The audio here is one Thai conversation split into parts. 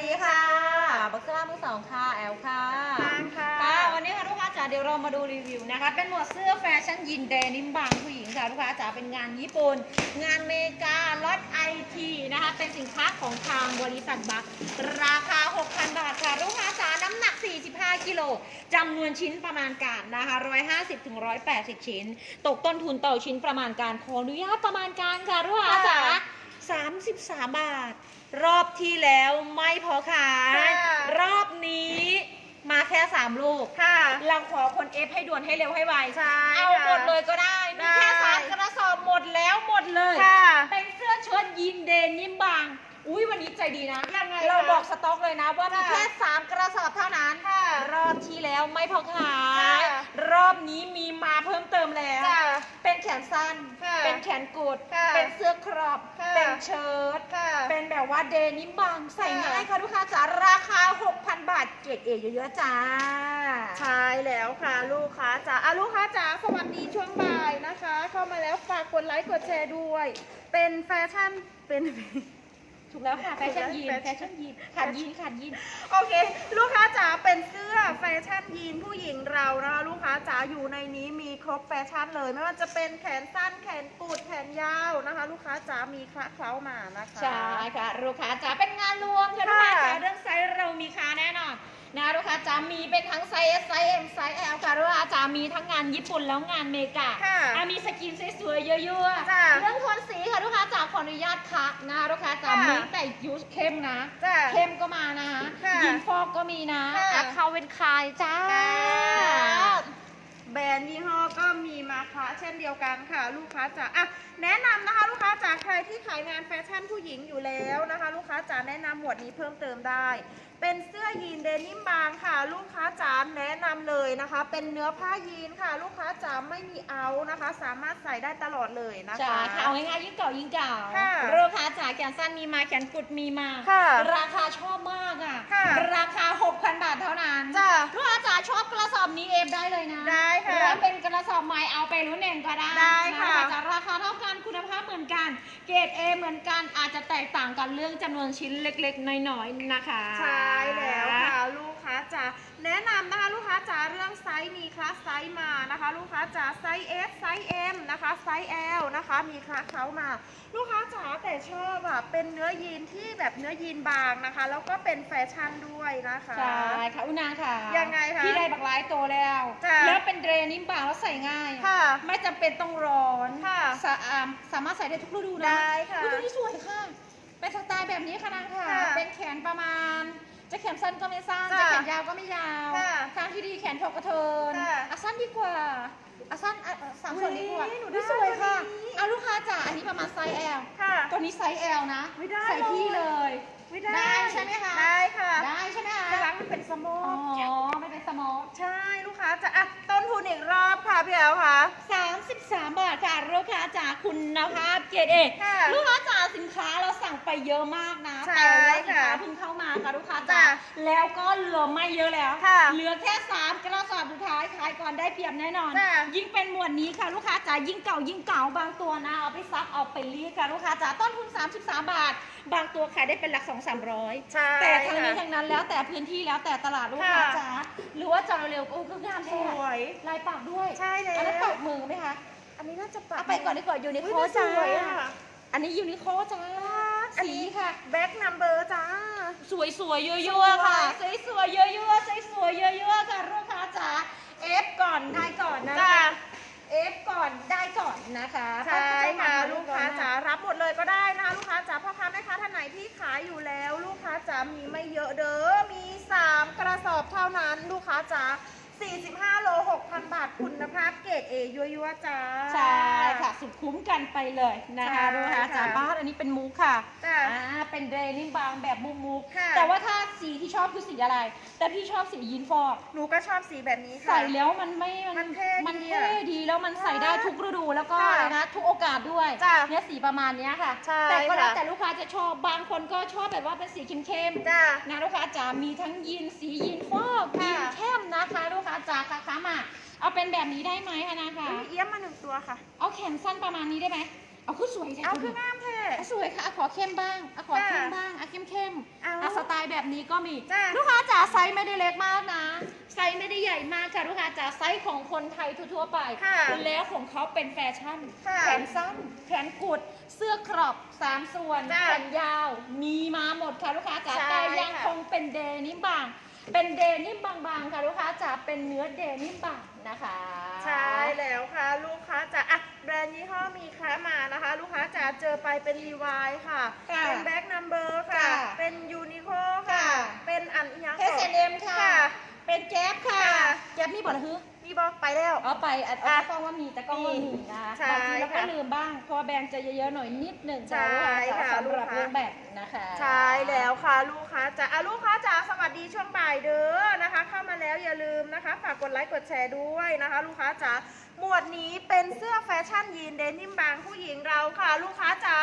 ดีค่ะ บักซ่ามือสองค่ะแอลค่ะนางค่ะ ค่ะวันนี้ค่ะลูกค้าจ๋าเดี๋ยวเรามาดูรีวิวนะคะ เป็นหมวดเสื้อแฟชั่นยีนเดนิมบางผู้หญิงค่ะลูกค้าจ๋าเป็นงานญี่ปุ่น งานเมกาล็อตไอทีนะคะ เป็นสินค้าของทางบริษัทบัคราคา 6,000 บาทค่ะลูกค้าจ๋าน้ำหนัก 45 กิโลจำนวนชิ้นประมาณการนะคะ 150ถึง180 ชิ้น ตกต้นทุนต่อชิ้นประมาณการขออนุญาตประมาณการค่ะลูกค้าจ๋า 33 บาท รอบที่แล้วไม่พอขายค่ะรอบนี้มาแค่ 3 ลูกค่ะเราขอคนเอฟให้ด่วนให้เร็วให้ไวใช่เอาค่ะหมดเลยก็ได้มีแค่ได้สามกระสอบหมดแล้วหมดเลย ค่ะ เป็นเสื้อเชิ้ตยีนเดนิมบางอุ้ย วันนี้ใจดีนะ ยังไงเราคะบอกสต็อกเลยนะว่ามีค่ะแค่ 3 กระสอบเท่านั้น ค่ะรอบที่แล้วไม่พอขาย ค่ะ รอบนี้มีมาเพิ่มเติมแล้วค่ะเป็นแขนสั้น ค่ะเป็นแขนกุด ค่ะเป็นเสื้อครอบ ค่ะ เป็นเชิ้ต ค่ะ เป็นแบบว่าเดนิมบางใส่ค่ะง่ายค่ะลูกค้าจ๋าราคา 6,000 บาทเกรดเอเยอะๆจ้า ใช่แล้วค่ะลูกค้าจ๋าอะลูกค้าจ๋าสวัสดีช่วงบ่ายนะคะ เข้ามาแล้วฝากกดไลค์กดแชร์ด้วย เป็นแฟชั่นเป็น ถูกแล้วค่ะแฟชั่นยีนแฟแฟชั่ชั่นนยีนขาดยีนขาดยีนโอเค ลูกค้าจ๋าเป็นเสื้อแฟชั่นยีนผู้หญิงเรานะคะลูกค้าจ๋าอยู่ในนี้มีครบแฟชั่นเลย ไม่ว่าจะเป็นแขนสั้นแขนกุดแขนยาวนะคะ ลูกค้าจ๋ามีคละเคล้ามานะคะใช่ค่ะลูกค้าจ๋าเป็นงานรวมค่ะลูกค่ะค้าจ๋าเรื่องไซส์เรามีค่าแน่นอน นะลูกค้าจ๋ามีเป็นทั้งไซส์ S ไซส์ M ไซส์ L ค่ะลูกค้าจ๋ามีทั้งงานญี่ปุ่นแล้วงานเมกาค่ะอะมีสกินสวยๆเยอะจ้ะๆเรื่องโทนสีค่ะลูกค้าจ๋าขออนุญาตคัดนะลูกค้าจ๋าค่ะมีแต่ยูสเข้มนะจ้ะเข้มก็มานะค่ะยินฟอกก็มีนะค่ะ อะคาเวนคายจ้าค่ะ แบรนด์ยี่ห้อก็มีมาคะ เช่นเดียวกันค่ะ ลูกค้าจ๋าอะแนะนำนะคะ ลูกค้าจ๋าใครที่ขายงานแฟชั่นผู้หญิงอยู่แล้วนะคะ ลูกค้าจ๋าแนะนำหมวดนี้เพิ่มเติมได้ เป็นเสื้อยีนเดนิมบางค่ะ ลูกค้าจ๋าแนะนำเลยนะคะ เป็นเนื้อผ้ายีนค่ะ ลูกค้าจ๋าไม่มีเอานะคะ สามารถใส่ได้ตลอดเลยนะคะ จ้าค่ะเอาง่ายๆยิ่งเก่ายิ่งเก่าค่ะลูกค้าจ๋าแขนสั้นมีมาแขนกุดมีมา ค่ะราคาชอบมากอะ ค่ะราคา 6,000 บาทเท่านั้นจ้ะลูกค้าจ๋าชอบกระสอบนี้เอฟได้เลยนะได้ค่ะ แล้วเป็นกระสอบใหม่เอาไปรุ่นเองก็ได้ได้ค่ะนจ๋าราคาเท่ากันคุณภาพเหมือนกัน เกรด A เหมือนกันอาจจะแตกต่างกันเรื่องจำนวนชิ้นเล็กๆ น้อยๆนะคะ ใช่แล้วค่ะลูก ค้าจ๋าแนะนำนะคะลูกค้าจ๋าเรื่องไซส์มีคลาสไซส์มานะคะ ลูกค้าจ๋าไซส์ S ไซส์ M นะคะไซส์ L นะคะมีคลาสเขามา ลูกค้าจ๋าแต่ชอบอะเป็นเนื้อยีนที่แบบเนื้อยีนบางนะคะ แล้วก็เป็นแฟชั่นด้วยนะคะ ใช่ค่ะอุณาค่ะยังไงคะพี่ได้บักไลายโตแล้ว จ้ะแล้วเป็นเดรนิ่มบางแล้วใส่ง่ายค่ะไม่จำเป็นต้องร้อนค่ะสะอาดสามารถใส่ได้ทุกฤดูนะได้ค่ะฤดูที่สวยค่ะ เป็นสไตล์แบบนี้ค่ะนางค่ะ ค่ะ เป็นแขนประมาณ จะแขนสั้นก็ไม่สั้นจ้ะจะแขนยาวก็ไม่ยาวค่ะทางที่ดีแขนถกกระเทินค่ะอะสั้นดีกว่าอะสั้นอะอะสามส่วนดีกว่าอุ๊ยหนูอุ๊ยได้สวยค่ะวันนี้เอาลูกค้าจ๋าอันนี้ประมาณไซส์ L ค่ะ ตัวนี้ไซส์ L นะไม่ได้ใส่พี่เลยเลยไม่ได้ได้ใช่ไหมคะ ได้ค่ะได้ใช่ไหมคะกำลังมันเป็นสโมอ๋กอไม่เป็นสมอลใช่ลูกค้าจ๋าอะต้นทุนอีกรอบค่ะพี่แอลค่ะ 33 บาทค่ะลูกค้าจ๋าคุณภาพเกรดเอค่ะลูกค้าจ๋าสินค้าเราสั่งไปเยอะมากนะใช่แต่ว่าสินค้าค่ะเพิ่งเข้ามาค่ะลูกค้าจ้ะจ๋าแล้วก็เหลือไม่เยอะแล้วค่ะเหลือแค่3กระสอบสุดท้ายขายก่อนได้เปรียบแน่นอน จ้ะยิ่งเป็นหมวดนี้ค่ะลูกค้าจ๋ายิ่งเก่ายิ่งเก่าบางตัวนะเอาไปซักเอาไปรีดค่ะลูกค้าจ๋าต้นทุน33 บาท บางตัวขายได้เป็นหลัก2 3 0 0ใช่แต่ทั้งนี้ค่ะทั้งนั้นแล้วแต่พื้นที่แล้วแต่ตลาดลูกค้าค่ะ จ๋าหรือว่าจะเร็วๆก็ก็งามสแท้วย ลายปักด้วยใช่แล้ว อันนั้นปักมือไหมคะอั นนี้น่าจะปัเอาไปก่อนดีกว่ายูนิอุ๊ยโคมันสจ้าวยอะอันนี้ยูนิโคจ้าอันสีนี้ค่ะแบ็คนัมเบอร์จ้า สวยสวยๆยั่วๆค่ะ สวยสวยๆยั่วๆสวยสวยๆยั่วๆค่ะลูกค้าจ๋าเอฟก่อนได้ก่อนนะจ้าคะเอฟก่อนได้ก่อนนะคะใช่ค่ะเพระลูกค้าจ๋ารับหมดเลยก็ได้นะคะลูกค้าจ๋าพ่อค้าแม่ค้าท่านไหนที่ขายอยู่แล้ว ลูกค้าจ๋ามีไม่เยอะเด้อมี 3 กระสอบเท่านั้นลูกค้าจ๋า 45 โล 6,000 บาทคุณภาพเกรดเอยั่วๆจ้า ใช่ค่ะ สุดคุ้มกันไปเลยนะคะใช่ลูกค้าจ๋าค่ะบ้านอันนี้เป็นมูคค่ะจ้ะ อ่า เป็นเดรนิ่งบางแบบมุกมุกๆค่ะ แต่ว่าถ้าสีที่ชอบคือสีอะไร แต่พี่ชอบสียีนฟอกหนูก็ชอบสีแบบนี้ค่ะ ใส่แล้วมันไม่มันเท่มันดีเท่อะดีแล้วมันใส่ได้ทุกฤดูแล้วก็ค่ะอะไรนะทุกโอกาสด้วยจ้ะเนี่ยสีประมาณเนี้ยค่ะ ใช่แต่ก็แล้วค่ะ แต่ลูกค้าจะชอบบางคนก็ชอบแบบว่าเป็นสีเข้มๆ จ้า นะลูกค้าจ๋ามีทั้งยีนสียีนฟอกค่ะยีนเข้มนะคะ ลูกค้าจ๋าค่ะค้ามา เอาเป็นแบบนี้ได้ไหมคะนะคะ มีเอี้ยมมาหนึ่งตัวค่ะ เอาแขนสั้นประมาณนี้ได้ไหมเอาคือสวยแท้เอาคืองามแท้เอา สวยค่ะเอาขอเข้มบ้างเอาขอจ้ะเข้มบ้างเอาเข้มเข้มๆเอาเอาสไตล์แบบนี้ก็มีจ้ะลูกค้าจ๋าไซส์ไม่ได้เล็กมากนะ ไซส์ไม่ได้ใหญ่มากค่ะลูกค้าจ๋าไซส์ของคนไทยทั่วๆไปค่ะแล้วของเขาเป็นแฟชั่นค่ะแขนสั้น แขนกุด เสื้อครอบสามส่วนจ้ะแขนยาวมีมาหม ดค่ะลูกค้าจ๋าใช่แต่ยังค่ะ คงเป็นเดนิมบาง เป็นเดนิมบางๆค่ะลูกค้าจ๋าเป็นเนื้อเดนิมบางนะคะใช่แล้วค่ะ ลูกค้าจ๋าอะแบรนด์ยี่ห้อมีค้ามานะคะ ลูกค้าจ๋าเจอไปเป็นรีวายค่ะ ค่ะ เป็นแบ็กนัมเบอร์ค่ะ ค่ะเป็นยูนิโคค่ะ ค่ะ เป็นอันยังเอสเอ็มค่ะ ค่ะเป็นแก๊ปค่ะค่ะ แก๊ปมีบ่เหรอฮึ มีบอกไปแล้ว เอาไปอัดอะเอากล้องว่ามีแต่กล้องว่ามีนะใช่บางทีเราก็ค่ะลืมบ้างเพราะว่าแบรนด์จะเยอะๆหน่อยนิดหนึ่งใช่ค่ะสำหรับลูกค้า เรื่องแบบนะคะใช่แล้วค่ะลูกค้าจ๋าอะลูกค้าจ๋าสวัสดีช่วงบ่ายเด้อนะคะ เข้ามาแล้วอย่าลืมนะคะ ฝากกดไลค์กดแชร์ด้วยนะคะ ลูกค้าจ๋าหมวดนี้เป็นเสื้อแฟชั่นยีนเดนิมบางผู้หญิงเราค่ะ ลูกค้าจ๋า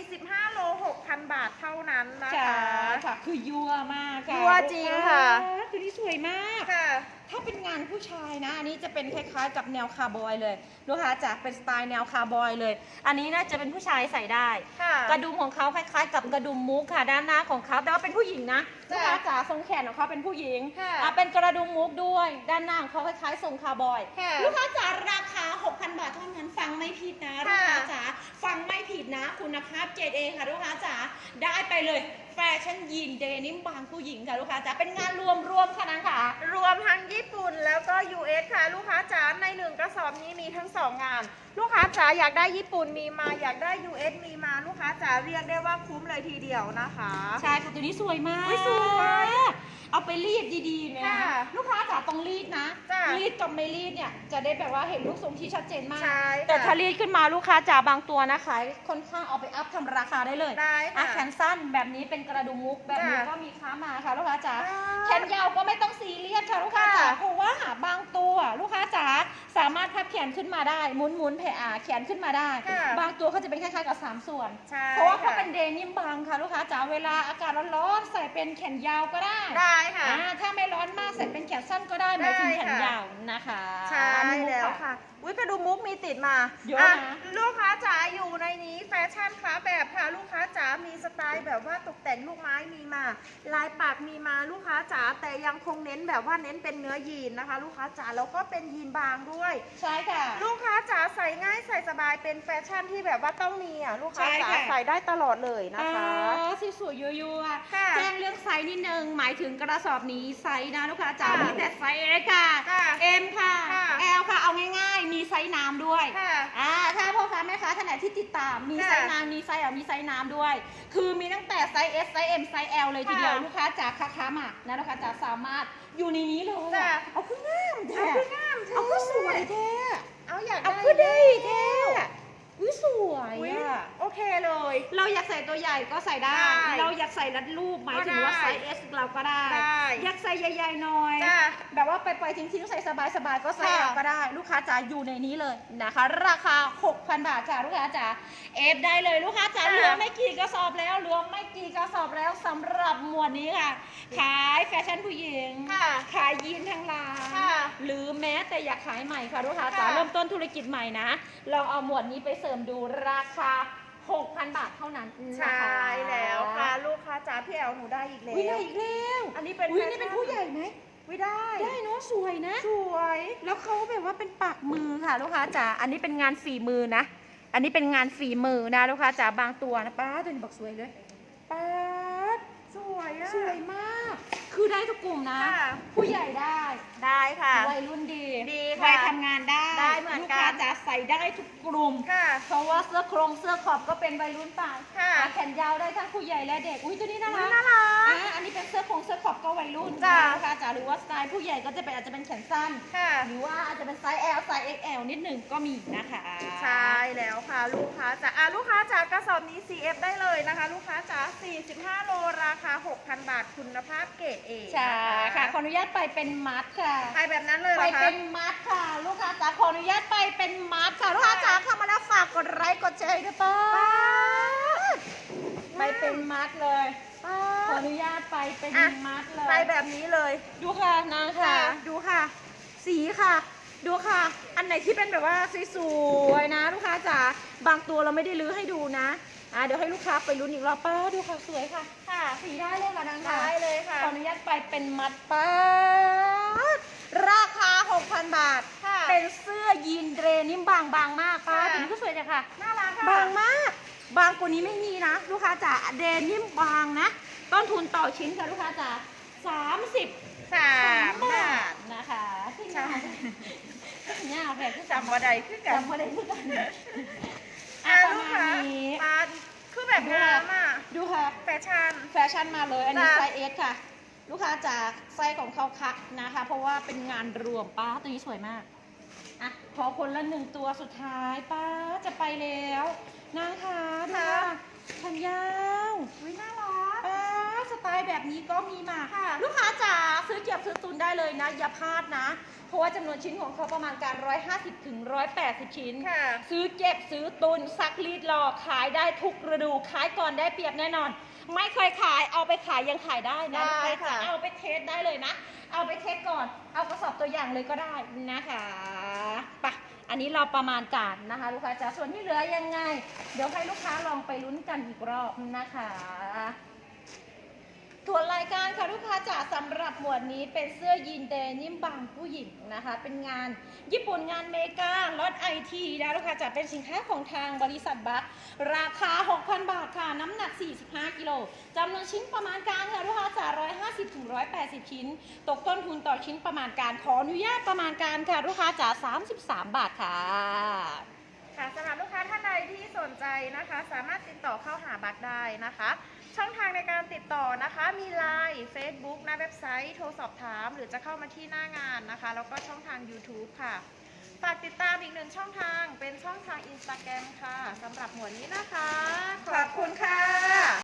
45 โล 6,000 บาทเท่านั้นนะค่ะคะ ค่ะคือยั่วมากค่ะยั่วจริงค่ะคือนี่สวยมาก ค่ะ ถ้าเป็นงานผู้ชายนะ อันนี้จะเป็นคล้ายๆกับแนวคาร์บอยเลยลูกค้าจ๋าเป็นสไตล์แนวคาร์บอยเลย อันนี้น่าจะเป็นผู้ชายใส่ได้ ค่ะ กระดุมของเขาคล้าย ๆ กับกระดุมมุกค่ะ ด้านหน้าของเขาแต่ว่าเป็นผู้หญิงนะลูจ้ะกค้าจ๋าทรงแขนของเขาเป็นผู้หญิงค่ะอะเป็นกระดุมมุกด้วย ด้านหน้าของเขาคล้ายๆทรงคาร์บอย ค่ะลูกค้าจ๋าราคา 6,000 บาทเท่านั้นฟังไม่ผิดนะลูกค่ะ ค้าจ๋าฟังไม่ผิดนะคุณภาพ 7A ค่ะลูกค้าจ๋าได้ไปเลยแฟชั่นยีนเดนิมบางผู้หญิงค่ะลูกค้าจ๋าเป็นงานรวมรวมๆค่ะนังค่ะ รวมทั้งญี่ปุ่นแล้วก็ US ค่ะลูกค้าจ๋าในหนึ่งกระสอบนี้มีทั้งสองงาน ลูกค้าจ๋าอยากได้ญี่ปุ่นมีมาอยากได้ US มีมาลูกค้าจ๋าเรียกได้ว่าคุ้มเลยทีเดียวนะคะ ใช่ค่ะตัวนี้สวยมากอุ๊ยสวยเอาไปรีดดีๆเนี่ยนะค่ะลูกค้าจ๋าต้องรีดนะจ้ะรีดกับไม่รีดเนี่ยจะได้แบบว่าเห็นลูกทรงที่ชัดเจนมาก ใช่ค่ะแต่ถ้ารีดขึ้นมาลูกค้าจ๋าบางตัวนะขายค่อนข้างเอาไปอัพทำราคาได้เลยได้อะค่ะแขนสั้นแบบนี้เป็นกระดุมมุกแบบนี้จ้ะก็มีค้ามาค่ะ ลูกค้าจ๋าอ่าแขนยาวก็ไม่ต้องซีเรียสค่ะลูกค้าจ๋าค่ะ เพราะว่าบางตัวลูกค้าจ๋าสามารถพับแขนขึ้นมาได้หมุนหมุนๆแผ่อาแขนขึ้นมาได้ ค่ะบางตัวเขาจะเป็นคล้ายๆกับสามส่วน ใช่เพราะว่าเขาค่เป็นเดนิมบางค่ะลูกค้าจ๋าเวลาอากาศร้อนๆใส่เป็นแขนยาวก็ได้ได้ค่ะ อ่าถ้าไม่ร้อนมากใส่เป็นแขนสั้นก็ได้หมายถึงแขนได้ค่ะยาวนะคะใช่อันนี้มุกแล้วค่ะ อุ้ยกระดุมมุกมีติดมาเยอะนะ ลูกค้าจ๋าอยู่ในนี้แฟชั่นคลาแบบค่ะ ลูกค้าจ๋ามีสไตล์แบบว่าตกแต่งลูกไม้มีมา ลายปากมีมาลูกค้าจ๋าแต่ยังคงเน้นแบบว่าเน้นเป็นเนื้อยีนนะคะ ลูกค้าจ๋าแล้วก็เป็นยีนบางด้วย ใช่ค่ะ ลูกค้าจ๋าใส่ง่ายใส่สบายเป็นแฟชั่นที่แบบว่าต้องมีอะลูกค้าใช่จ๋าค่ะ ใส่ได้ตลอดเลยนะคะอ๋อสวยๆยัวค่ะๆแจ้งเรื่องไซส์นิดนึง หมายถึงกระสอบนี้ไซส์นะลูกค้าจ๋าค่ะมีแต่ไซส์ S ค่ะ ค่ะ M ค่ะ ค่ะ ด้วยค่ะอ่าถ้าพ่อค้าแม่ค้าท่านไหนที่ติดตามมีค่ะไซส์น้ำมีไซส์ L มีไซส์น้ำด้วย คือมีตั้งแต่ไซส์ S ไซส์ M ไซส์ L เลยทีเดียวค่ะลูกค้าจ๋าค้าค้ามานะลูกค้าจ๋าสามารถอยู่ในนี้เลยจ้ะ เอาขึ้นงามแท้เอาคืองามแท้เอาขึ้นสวยแท้เอาอยากเอาได้ขึ้นดีแท้ อุ้ยสวยอุ๊ยอะ โอเคเลย เราอยากใส่ตัวใหญ่ก็ใส่ได้ ได้เราอยากใส่รัดรูปหมายถึงว่าก็ได้ไซส์ S เราก็ได้ ได้อยากใส่ใหญ่ๆหน่อย จ้ะแบบว่าไปปล่อยๆทิ้งๆใส่สบายๆก็ใส่ค่ะเอาก็ได้ ลูกค้าจ๋าอยู่ในนี้เลยนะคะ ราคา 6,000 บาทจ้าลูกค้าจ๋าเอฟได้เลยลูกค้าจ๋าค่ะเหลือไม่กี่กระสอบแล้วเหลือไม่กี่กระสอบแล้วสำหรับหมวดนี้ค่ะ ขายแฟชั่นผู้หญิง ค่ะขายยีนทั้งร้าน ค่ะหรือแม้แต่อยากขายใหม่ค่ะลูกค้าจ๋าค่ะ เริ่มต้นธุรกิจใหม่นะ ลองเอาหมวดนี้ไปเสริมดูราคา 6,000 บาทเท่านั้นใช่แล้วค่ะลูกค้าจ๋าพี่แอลหนูได้อีกแล้วอุ้ยได้อีกแล้วอันนี้เป็นอุ้ยแฟนี่เป็นชั่ผู้ใหญ่ไหมไม่ได้ ได้เนาะสวยนะ สวย แล้วเขาแบบว่าเป็นปากมือค่ะลูกค้าจ๋าอันนี้เป็นงานฝีมือนะ อันนี้เป็นงานฝีมือนะลูกค้าจ๋าบางตัวนะป้าตัวนี้บอกสวยเลยป้าดสวยอะสวยมาก คือได้ทุกกลุ่มนะค่ะผู้ใหญ่ได้ได้ค่ะ วัยรุ่นดีดีค่ะวัยทำงานได้ได้เหมือนกันลูกค้าจ๋าใส่ได้ทุกกลุ่มค่ะเพราะว่าเสื้อโครงเสื้อขอบก็เป็นวัยรุ่นไปค่ะอะแขนยาวได้ทั้งผู้ใหญ่และเด็ก อุ้ยตัวนี้น่าอุ๊รัยกน่ารัก อะอันนี้เป็นเสื้อโครงเสื้อขอบก็วัยรุ่นจ้ะนะคะจ๋าหรือว่าสไตล์ผู้ใหญ่ก็จะเป็นอาจจะเป็นแขนสั้น ค่ะ หรือว่าอาจจะเป็นไซส์ L ไซส์ XL นิดหนึ่งก็มีนะคะใช่แล้วค่ะ ลูกค้าจ๋าอะลูกค้าจ๋ากระสอบนี้ CF ได้เลยนะคะ ลูกค้าจ๋า45 โลราคา 6,000 บาทคุณภาพเกรดเอ ใช่ค่ะ ขออนุญาตไปเป็นมัดค่ะไปแบบนั้นเลยเหไปรอคะเป็นมัดค่ะ ลูกค้าจ๋าขออนุญาตไปเป็นมัดค่ะ ลูกค้าจ๋าเข้ามาแล้วฝากกดไลค์กดแชร์ด้วยป้าไปเป็นมัดเลยป๊าขอดอนุญาตไปเป็นอะ มัดเลยไปแบบนี้เลยดูค่ะนางค่ะค่ะ ดูค่ะ สีค่ะ ดูค่ะ อันไหนที่เป็นแบบว่าสวยๆนะ ลูกค้าจ๋าบางตัวเราไม่ได้ลื้อให้ดูนะอะเดี๋ยวให้ลูกค้าไปลุ้นอีกรอบป้าดูค่ะสวยค่ะ ค่ะ สีได้เลยค่ะนางค่ะ ได้เลยค่ะ ขออนุญาตไปเป็นมัดป้าด ราคา 6,000 บาท ค่ะเป็นเสื้อยีนเดรนิ่มบางบางมากป้าค่ะตัวนี้ก็สวยจังค่ะ น่ารักค่ะ บางมาก บางกว่านี้ไม่มีนะ ลูกค้าจ๋าเดนิ่มบางนะ ต้นทุนต่อชิ้นค่ะลูกค้าจ๋า30สามบาทนะคะที่ใช่เนี่ยเอาแบบที่จำว่าใดคือกันจำพอได้คือกันอะประลูกมาค้าณนี้ปาดคือแบบงามอะดูค่ะ แฟชั่น แฟชั่นมาเลย อันนี้จ้ะ ไซส์เอสค่ะ ลูกค้าจากไซส์ของเขาคัดนะคะ เพราะว่าเป็นงานรวมป้าตัวนี้สวยมากอะขอคนละหนึ่งตัวสุดท้ายป้าจะไปแล้วนางคะดูค่ะแขนยาวอุ้ยน่ารัก ไตล์แบบนี้ก็มีมาค่ะ ลูกค้าจ๋าซื้อเก็บซื้อตุนได้เลยนะ อย่าพลาดนะ เพราะว่าจำนวนชิ้นของเขาประมาณการ 150ถึง180 ชิ้น ค่ะ ซื้อเก็บซื้อตุนซักรีดรอขายได้ทุกฤดูขายก่อนได้เปรียบแน่นอน ไม่เคยขายเอาไปขายยังขายได้นะได้ลูกค้าจ๋าค่ะ เอาไปเทสได้เลยนะ เอาไปเทสก่อน เอากระสอบตัวอย่างเลยก็ได้นะคะไปะอันนี้เราประมาณการนะคะ ลูกค้าจ๋าส่วนที่เหลือยังไง เดี๋ยวให้ลูกค้าลองไปลุ้นกันอีกรอบนะคะส่วนรายการค่ะลูกค้าจ๋าสำหรับหมวดนี้เป็นเสื้อยีนเดนิมบางผู้หญิงนะคะ เป็นงานญี่ปุ่นงานเมกาลดไอทีนะลูกค้าจ๋าเป็นสินค้าของทางบริษัทบัคราคา 6,000 บาทค่ะ น้ำหนัก 45 กิโลจำนวนชิ้นประมาณการค่ะลูกค้าจ๋า150ถึง180 ชิ้น ตกต้นทุนต่อชิ้นประมาณการขออนุญาตประมาณการค่ะลูกค้าจ๋า33 บาทค่ะค่ะสำหรับลูกค้าท่านใดที่สนใจนะคะ สามารถติดต่อเข้าหาบัตรได้นะคะ ช่องทางในการติดต่อนะคะมี Line Facebook หน้าเว็บไซต์โทรสอบถาม หรือจะเข้ามาที่หน้างานนะคะ แล้วก็ช่องทาง YouTube ค่ะ ฝากติดตามอีกหนึ่งช่องทางเป็นช่องทาง Instagram ค่ะสำหรับหมวดนี้นะคะ ขอบคุณค่ะ